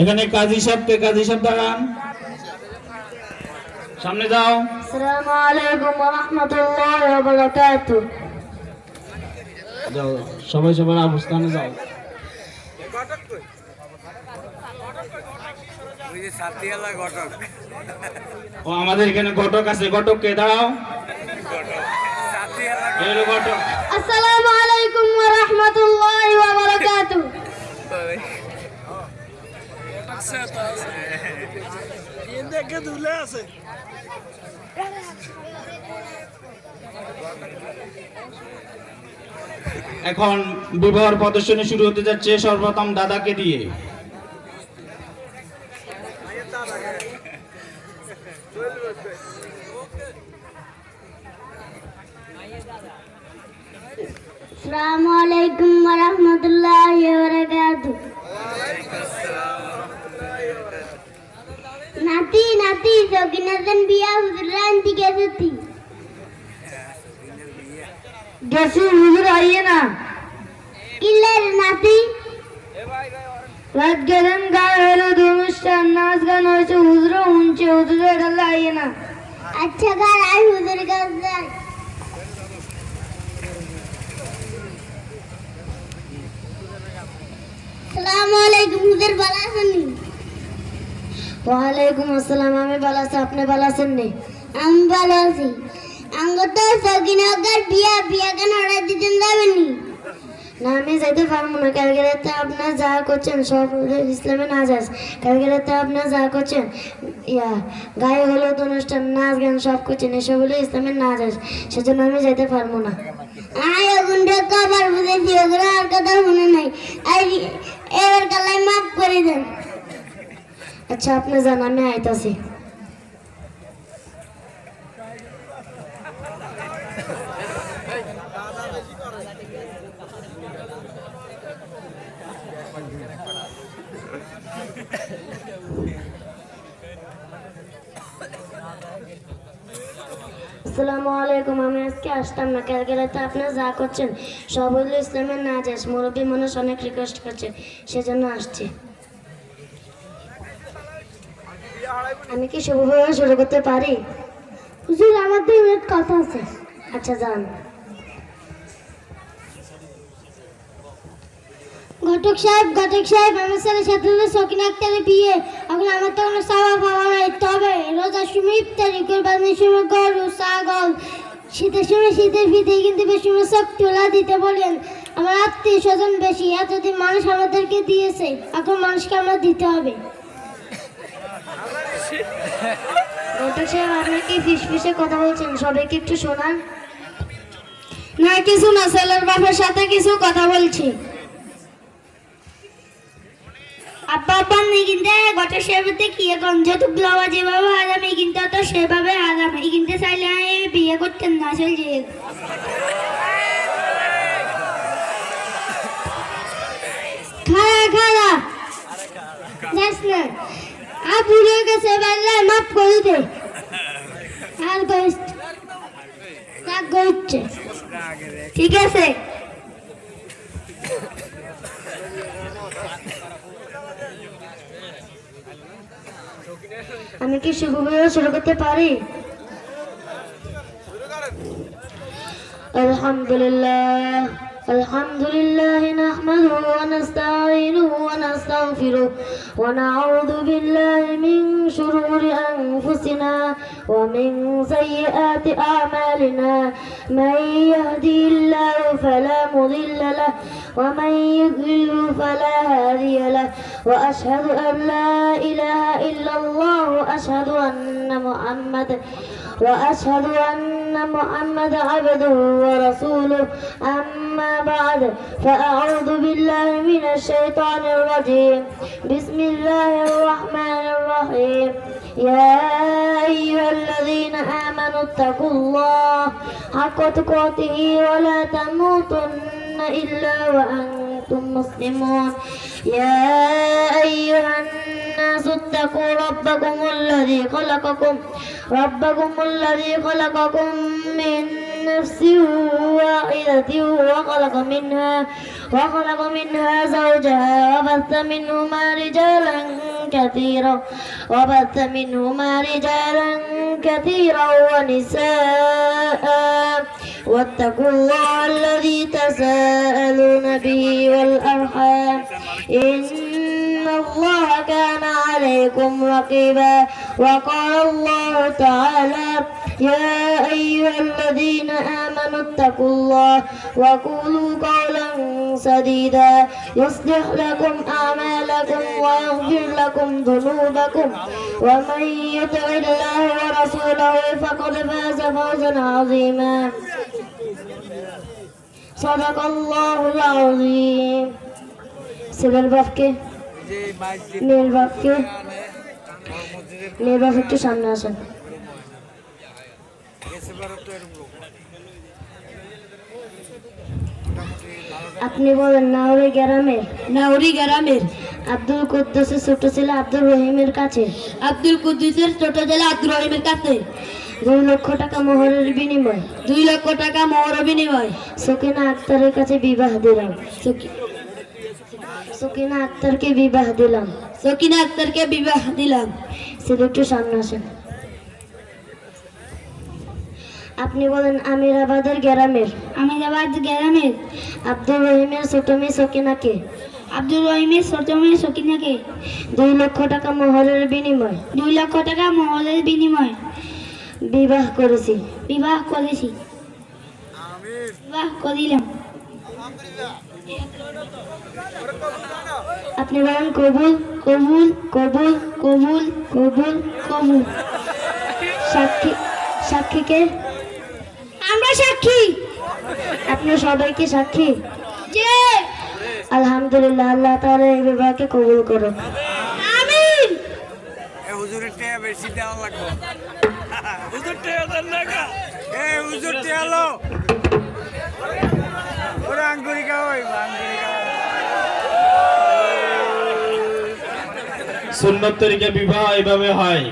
এখানে কাজী সাহেব কে কাজী সাহেব দাঁড়ান সামনে যাও। আসসালামু আলাইকুম ওয়া রাহমাতুল্লাহি ওয়া যাও সবাই সবার অবস্থানে যাও। ও আমাদের এখানে ঘটক আছে। ঘটক কে? দাঁড়াও। আসসালামু আলাইকুম ওয়া এখন বিবাহ প্রদর্শনী শুরু হতে যাচ্ছে সর্বপ্রথম দাদাকে দিয়ে। আসসালামু আলাইকুম ওয়া রাহমাতুল্লাহি ওয়া আইয়ে না কিল্লের নাতি রাত গেলেন গায়ে হলো অনুষ্ঠান নাচ গান হয়েছে হুজুর শুনছে হুজুর এটা আইয়ে না আচ্ছা গার আই হুজুর কাছে যাই আসসালামু আলাইকুম হুজুর আছেন ওয়ালাইকুম আসসালাম আমি ভালো আছি আপনি ভালো আছেন নি? আমি ভালো আছি। আঙ্গ তো সকিনগর বিয়া বিয়া কেন অর্ডার দিতেন যাবেন নি? না আমি যাইতে পারব না। কালকে রাতে আপনার যা করছেন সব ইসলামে নাচ আছে কালকে রাতে আপনার যা করছেন ইয়া গায়ে হলুদ অনুষ্ঠান নাচ গান সব করছেন এসব হলো ইসলামের নাচ আছে সেজন্য আমি যাইতে পারব না। আয় ওগুনটা কবার বুঝেছি ওগুলো আর কথা শুনে নাই। আর এবার কালাই মাফ করে দেন। আচ্ছা আপনি যান, আমি আইতাছি। আসসালামু আলাইকুম, আমি আজকে আসতাম না। কালকে রাতে আপনারা যা করছেন, সব হইল ইসলামের না যাস মুরব্বী মানুষ অনেক রিকোয়েস্ট করছে, সেজন্য আসছি। আমি কি শুভভাবে শুরু করতে পারি? হুজুর আমার দুই মিনিট কথা আছে। আচ্ছা যান। ঘটক সাহেব ঘটক সাহেব আমার ছেলে সাথে সকিন আক্তারের বিয়ে। এখন আমার তো কোনো সাওয়া পাওয়া নাই। তবে রোজার সময় ইফতারি কোরবানির সময় গরু ছাগল। শীতের সময় শীতের ফিতে কিন্তু বেশি সব তোলা দিতে বলেন। আমার আত্মীয় স্বজন বেশি এতদিন মানুষ আমাদেরকে দিয়েছে। এখন মানুষকে আমরা দিতে হবে। ঘটক সাহেব আপনি কি ফিস ফিসে কথা বলছেন? সবাইকে একটু শোনান। না, কিছু না ছেলের বাপের সাথে কিছু কথা বলছি। আব্বা আব্বা কিন্তু গটা সেবাতে কি এখন যেহেতু ব্লাওয়া যেভাবে আরাম এই কিন্তু তো সেভাবে আরাম এই কিন্তু চাইলে আমি বিয়ে করতেন না, চল যে। খারা খারা যাস না। আর ভুলে গেছে বাল্লা মাফ করে দে আর কইস রাগ করছে ঠিক আছে আমি কি শুভভাবে শুরু করতে পারি الحمد لله الحمد لله نحمده ونستعينه ونستغفره ونعوذ بالله من شرور أنفسنا ومن سيئات أعمالنا. من يهدي الله فلا مضل له ومن يضلل فلا هادي له. وأشهد أن لا إله إلا الله وأشهد أن محمد وأشهد أن محمد عبده ورسوله. أما بعد فأعوذ بالله من الشيطان الرجيم. بسم الله الرحمن الرحيم. يا أيها الذين آمنوا اتقوا الله حق تقاته ولا تموتن إلا وأنتم مسلمون. يا أيها الناس اتقوا ربكم الذي خلقكم ربكم الذي خلقكم من نفس واحدة وخلق منها وخلق منها زوجها وبث منهما رجالا كثيرا وبث منهما رجالا كثيرا ونساء واتقوا الله الذي تساءلون به والأرحام إن الله كان عليكم رقيبا وقال الله تعالى يا أيها الذين آمنوا اتقوا الله وقولوا قولا سديدا يصلح لكم أعمالكم ويغفر لكم ذنوبكم ومن يطع الله ورسوله فقد فاز فوزا عظيما صدق الله العظيم. سيدنا البفكي যে মসজিদ মেয়ের মেয়ের বাপ একটু সামনে আসেন। আপনি বলেন নাউরি গ্রামের নাউরি গ্রামের। আব্দুল কুদ্দুসের ছোট ছেলে আব্দুল রহিমের কাছে। আব্দুল কুদ্দুসের ছোট ছেলে আব্দুল রহিমের কাছে। দুই লক্ষ টাকা মোহরের বিনিময়। দুই লক্ষ টাকা মোহর বিনিময়। সকিনা আক্তারের কাছে বিবাহ দিলাম। সকিনা আক্তারকে বিবাহ দিলাম। সকিনা আক্তারকে বিবাহ দিলাম। ছেলে একটু সামনে আসেন। আপনি বলেন আমিরাবাদের গ্রামের। আমিরাবাদ গ্রামের। আব্দুল রহিমের ছোট মেয়ে সকিনাকে। আব্দুল রহিমের ছোট মেয়ে সকিনাকে। দুই লক্ষ টাকা মোহরের বিনিময়। দুই লক্ষ টাকা মোহরের বিনিময়। বিবাহ করেছি। বিবাহ করেছি। বিবাহ করিলাম। আপনি বলেন কবুল কবুল কবুল কবুল কবুল কবুল। সাক্ষী সাক্ষীকে আমরা সাক্ষী। আপনি সবাইকে সাক্ষী? যে আলহামদুলিল্লাহ আল্লাহ তাআলা এই বিবাহকে কবুল করুন আমিন। এ হুজুরের টেয়া বেশি দেওয়া লাগবে। হুজুর টেয়া দেন না এ হুজুর টেয়া সুন্নত তরিকা বিবাহ এভাবে হয়?